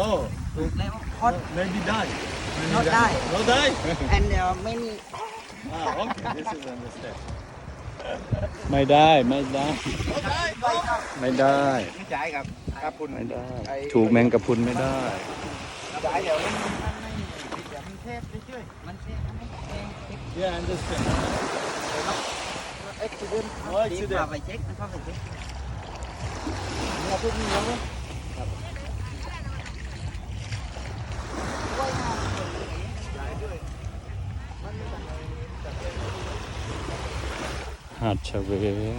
hot Maybe die. Maybe Not die. Not die? and uh, many ah, okay. This is understand. ไม่ได้ไม่ได้ Not die. No. ไม่ได้ ไม่จ่ายครับครับคุณไม่ได้ ถูกแมงกะพรุนไม่ได้ จ่ายเดี๋ยวมันเดี๋ยวมันเทปเรื่อยๆมันเทปมันไม่เอง Yeah, understand. เอ็กซิเดน No accident พาไปเช็คมันพาไปเช็คเนี่ยพวกนี้ยังไง หาดเฉวง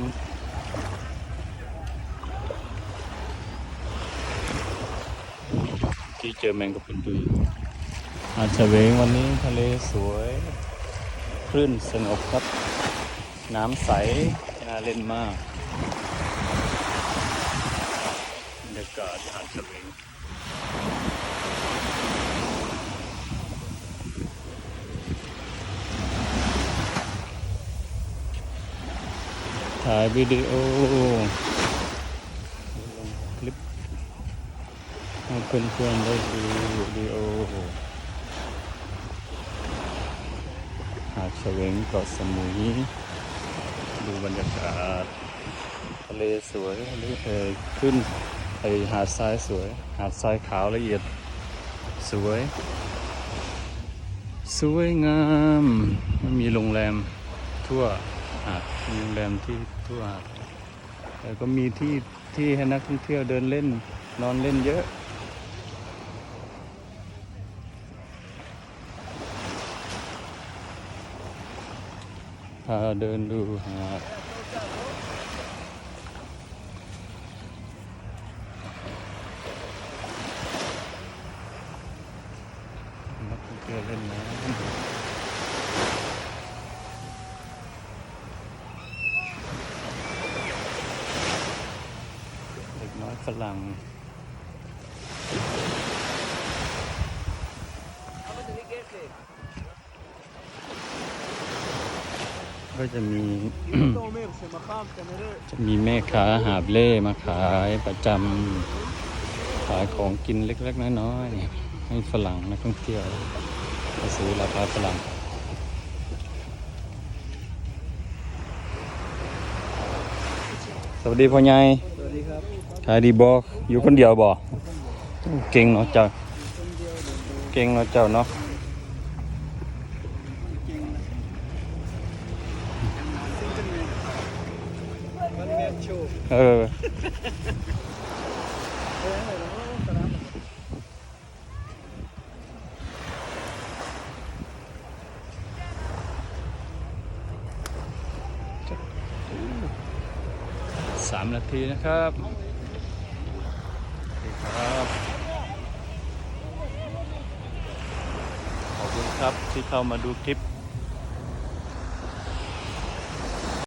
ที่เจอแมงกะพรุนดูหาดเฉวงวันนี้ทะเลสวยคลื่นสงบครับ น้ำใส น่าเล่นมากบรรยากาศหาดเฉวง ถ่ายวิดีโอคลิปให้เพื่อนๆได้ดูวิดีโอหาดเฉวงเกาะสมุย ดูบรรยากาศทะเลสวยทะเลเอ่ยขึ้นไอหาดทรายสวย หาดทรายขาวละเอียดสวย สวยงาม มันมีโรงแรมทั่ว หาดมีโรงแรมที่ทั่วหาดแล้วก็มีที่ที่ให้นักท่องเที่ยวเดินเล่นนอนเล่นเยอะ พาเดินดูหาดนักท่องเที่ยวเล่นน้ำเด็ก น้อยฝรั่งก็จะมี จะมีแม่ค้าหาบเล่มาขายประจำขายของกินเล็กๆน้อยๆให้ฝรั่งนักท่องเที่ยวมาซื้อราคาฝรั่งสวัสดีพ่อใหญ่ ขายดีบอกอยู่คนเดียวบ่เก่งเนาะเจ้าเก่งเนาะเจ้าเนาะเออสามนาทีนะครับ ครับขอบคุณครับที่เข้ามาดูคลิป